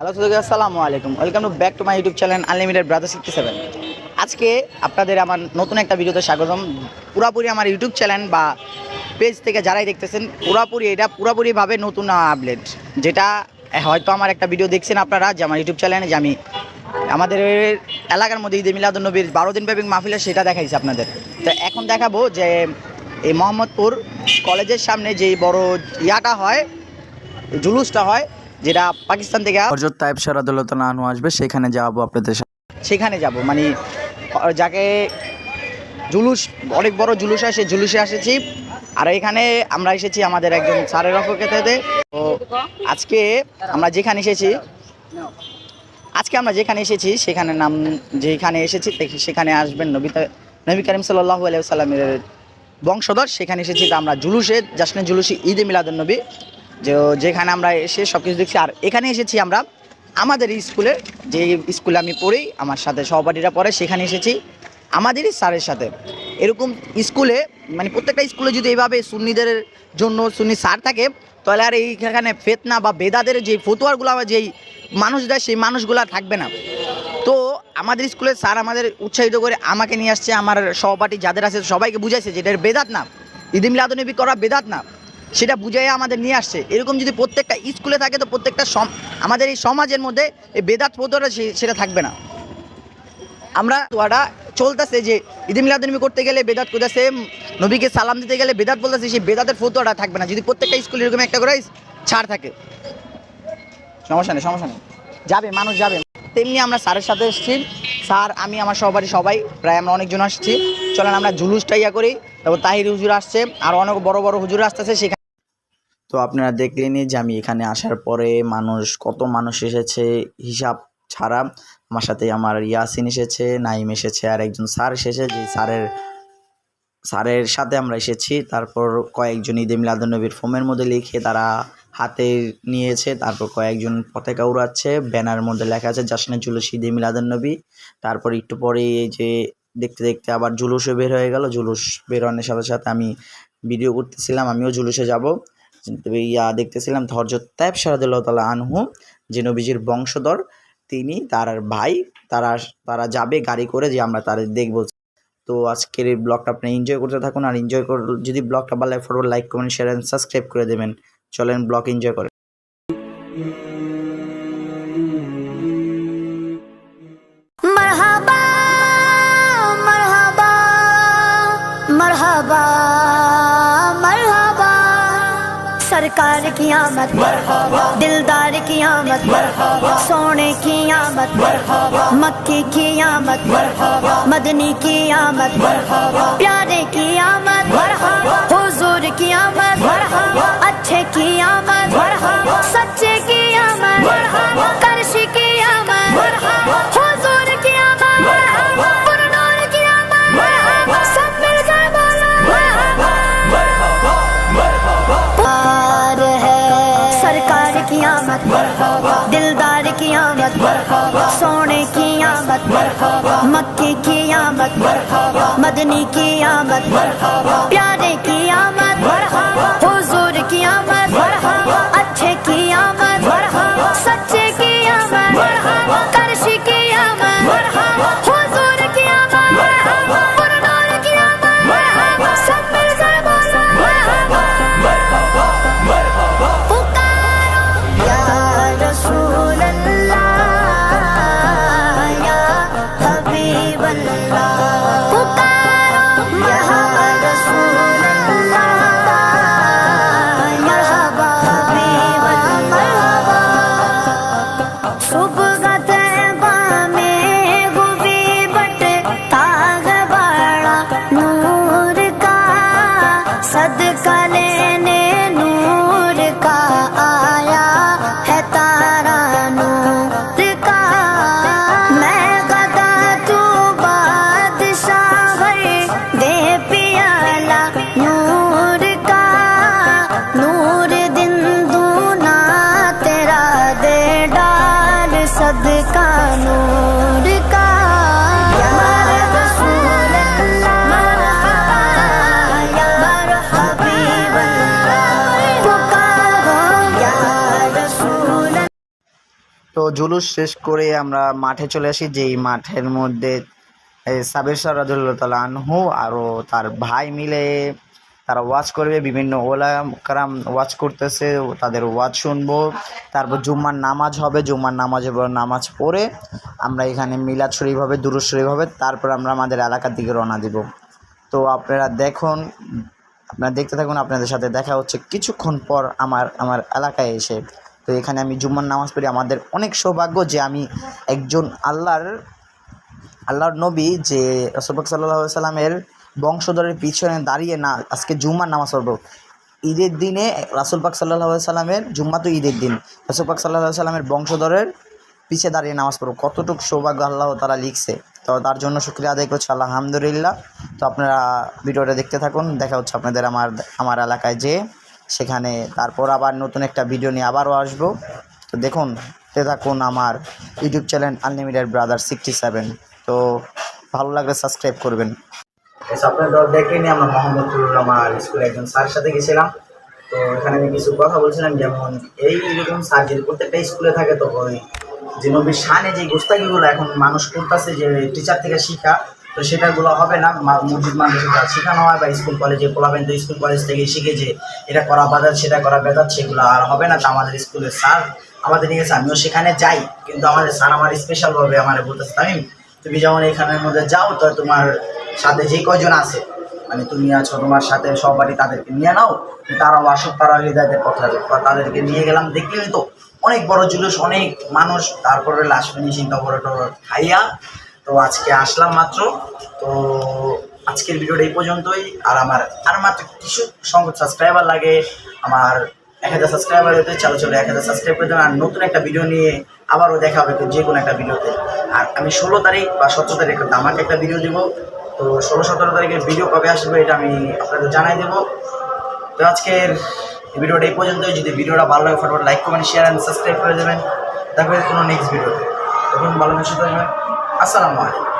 Hello সুযোগ আসসালামু আলাইকুম। Welcome to back to my YouTube channel unlimited brother sixty seven আজকে আপনাদের আমার নতুন একটা ভিডিওতে স্বাগতম। পুরাপুরি আমার ইউটিউব চ্যানেল বা পেজ থেকে যারাই দেখতেছেন, পুরাপুরি এটা পুরাপুরিভাবে নতুন আপডেট যেটা হয়তো আমার একটা ভিডিও দেখছেন আপনারা যে আমার ইউটিউব চ্যানেলে যে আমি আমাদের এলাকার মধ্যে ঈদে মিলাদুন্নবীর বারো দিন ব্যাপী মাহফিলে সেটা দেখাইছি আপনাদের। তো এখন দেখাবো যে এই মোহাম্মদপুর কলেজের সামনে যেই বড় ইয়াটা হয়, জুলুসটা হয় যেটা পাকিস্তান থেকে হজরত তাইব সারাদুল্লাহ নানু আসবে সেখানে যাব আপনাদের সাথে। সেখানে যাব মানে যাকে জুলুস অনেক বড় জুলুস আসে জুলুসে এসেছি। আর এখানে আমরা এসেছি আমাদের একজন স্যারের অপকেতে তো আজকে আমরা যেখানে এসেছি আজকে আমরা যেখানে এসেছি সেখানে নাম যেখানে এসেছি সেখানে আসবেন নবী নবী করিম সাল্লাহ আলিয়া সাল্লামের বংশধর। সেখানে এসেছি আমরা জুলুসে জাসনে জুলুসে ঈদে মিলাদুল নবী। যে যেখানে আমরা এসে সব কিছু দেখছি। আর এখানে এসেছি আমরা আমাদের স্কুলে যে স্কুলে আমি পড়ি, আমার সাথে সহপাঠীরা পড়ে, সেখানে এসেছি আমাদেরই স্যারের সাথে। এরকম স্কুলে মানে প্রত্যেকটা স্কুলে যদি এইভাবে সুন্নিদের জন্য সুন্নি স্যার থাকে, তাহলে আর এইখানে ফেতনা বা বেদাদের যে ফতুয়ারগুলো যেই মানুষ দেয় সেই মানুষগুলো থাকবে না। তো আমাদের স্কুলে স্যার আমাদের উৎসাহিত করে আমাকে নিয়ে আসছে, আমার সহপাঠী যাদের আছে সবাইকে বুঝাইছে যে এটা বেদাত না। ঈদ করা বেদাত না। সেটা বুঝাই আমাদের নিয়ে আসছে। এরকম যদি প্রত্যেকটা স্কুলে থাকে তো প্রত্যেকটা আমাদের এই সমাজের মধ্যে এই বেদাত ফতোয়াটা সেটা থাকবে না। আমরা তোয়াটা চলতেছে যে ঈদ মিলাদনবী করতে গেলে বেদাত করতেছে, নবীকে সালাম দিতে গেলে বেদাত বলতেছে, সেই বেদাতের ফতোয়াটা থাকবে না। যদি প্রত্যেকটা স্কুলে এরকম একটা করে ছাড় থাকে। সমস্যা নেই সমস্যা নেই। যাবে, মানুষ যাবে। তেমনি আমরা স্যারের সাথে এসেছি। স্যার, আমি আমার সবারই সবাই, প্রায় আমরা অনেকজন আসছি। চলেন আমরা জুলুসটা ইয়া করি। তারপর তাহির হুজুর আসছে, আর অনেক বড় বড় হুজুর আসতেছে সেখানে। তো আপনারা দেখলেনই যে আমি এখানে আসার পরে মানুষ, কত মানুষ এসেছে, হিসাব ছাড়া। আমার সাথে আমার ইয়াসিন এসেছে নাইম এসেছে আর একজন স্যার এসেছে, যে স্যারের স্যারের সাথে আমরা এসেছি। তারপর কয়েকজন ঈদে মিলাদুন্নবীর ফোমের মধ্যে লিখে তারা হাতে নিয়েছে। তারপর কয়েকজন পতাকা উড়াচ্ছে। ব্যানার মধ্যে লেখা আছে জাসনে জুলুস ঈদে মিলাদুন্নবী তারপর একটু পরে এই যে দেখতে দেখতে আবার জুলুসও বের হয়ে গেল। জুলুস বেরোনোর সাথে সাথে আমি ভিডিও করতেছিলাম, আমিও জুলুসে যাব। ইয়া দেখতেছিলাম হজরত তাইব সারাদুল্লাহ তালা আনহু, যে নবীজির বংশধর। তিনি, তার ভাই, তারা তারা যাবে গাড়ি করে যে আমরা তাদের দেখব। তো আজকের এই ব্লগটা আপনি এনজয় করতে থাকুন আর এনজয় কর, যদি ব্লগটা ভালো লাগে photo like comment share and subscribe করে দেবেন। চলেন ব্লগ এনজয় করেন سرکار کی آمد دلدار کی آمد سونے کی آمد مرحبا مکی کی آمد مدنی کی آمد پیارے کی آمد مرحبا حضور کی آمد مرحبا اچھے کی آمد آمد دلدار کی آمد سونے کی آمد مکی کی آمد مدنی کی آمد پیارے کی জুলুস শেষ করে আমরা মাঠে চলে আসি, যেই মাঠের মধ্যে সাবির সার রাজুল্লাহ তালা আনহু আরও তার ভাই মিলে তারা ওয়াচ করবে, বিভিন্ন ওলা কারাম ওয়াচ করতেছে, তাদের ওয়াচ শুনব। তারপর জুম্মার নামাজ হবে, জুম্মার নামাজের পর নামাজ পড়ে আমরা এখানে মিলাদ শরীফ হবে, দুরুদ শরীফ হবে, তারপর আমরা আমাদের এলাকার দিকে রওনা দিব। তো আপনারা দেখুন, আপনারা দেখতে থাকুন, আপনাদের সাথে দেখা হচ্ছে কিছুক্ষণ পর আমার আমার এলাকায় এসে। তো এখানে আমি জুম্মার নামাজ পড়ি। আমাদের অনেক সৌভাগ্য যে আমি একজন আল্লাহর আল্লাহর নবী যে রসুলবাক সাল্লাহ সাল্লামের বংশধরের পিছনে দাঁড়িয়ে না, আজকে জুম্মার নামাজ পড়ব। ঈদের দিনে রাসুল পাক সাল্লাহ সাল্লামের জুম্মা তো ঈদের দিন। রাসুল পাক সাল্লাহ সাল্লামের বংশধরের পিছে দাঁড়িয়ে নামাজ পড়ব। কতটুকু সৌভাগ্য আল্লাহ তারা লিখছে। তো তার জন্য শুক্রিয়া আদায় করছি। আলহামদুলিল্লাহ। তো আপনারা ভিডিওটা দেখতে থাকুন। দেখা হচ্ছে আপনাদের আমার আমার এলাকায় যে সেখানে তারপর আবার নতুন একটা ভিডিও নিয়ে আবারও আসব। তো দেখুন তে থাকুন আমার YouTube channel unlimited brother sixty seven তো ভালো লাগলে সাবস্ক্রাইব করবেন। আপনারা দেখেনি আমরা মোহাম্মদপুর আমার স্কুলে একজন স্যারের সাথে গেছিলাম। তো এখানে আমি কিছু কথা বলছিলাম, যেমন এই এরকম স্যার যদি প্রত্যেকটা স্কুলে থাকে তো ওই যে নবীর শানে যে গোস্তাকিগুলো এখন মানুষ করতেছে, যে টিচার থেকে শিখা তো সেটাগুলো হবে না। মসজিদ মানুষের যা শেখানো হয় বা স্কুল কলেজে পোলাবেন তো স্কুল কলেজ থেকে শিখে যে এটা করা বাজার সেটা করা বেদাত সেগুলো আর হবে না। তো আমাদের স্কুলের স্যার আমাদের নিয়ে গেছে, আমিও সেখানে যাই। কিন্তু আমাদের স্যার আমার স্পেশালভাবে আমার বলতেছে, তামিম, তুমি যেমন এখানের মধ্যে যাও, তো তোমার সাথে যে কয়জন আছে মানে তুমি আছো তোমার সাথে সবারই তাদেরকে নিয়ে নাও, তারাও আসুক, তারা হৃদয়দের কথা তাদেরকে নিয়ে গেলাম দেখলেন তো অনেক বড় জুলুস, অনেক মানুষ তারপরে লাস্ট ফিনিশিং টবর টবর খাইয়া তো আজকে আসলাম মাত্র। তো আজকের ভিডিওটা এই পর্যন্তই। আর আমার, আর মাত্র কিছু সংখ্যক সাবস্ক্রাইবার লাগে, আমার এক হাজার সাবস্ক্রাইবার হতে চলো চলো এক হাজার সাবস্ক্রাইব করে দেবেন আর নতুন একটা ভিডিও নিয়ে আবারও দেখা হবে যে কোনো একটা ভিডিওতে আর আমি ষোলো তারিখ বা সতেরো তারিখ আমাকে একটা ভিডিও দিব। তো ষোলো সতেরো তারিখের ভিডিও কবে আসবে এটা আমি আপনাদের জানাই দেবো। তো আজকের ভিডিওটা এই পর্যন্তই। যদি ভিডিওটা ভালো লাগে, ফটোফট like comment share and subscribe করে দেবেন। তারপরে কোনো নেক্সট ভিডিওতে তখন ভালো সুস্থ থাকবেন। আসসালামু আলাইকুম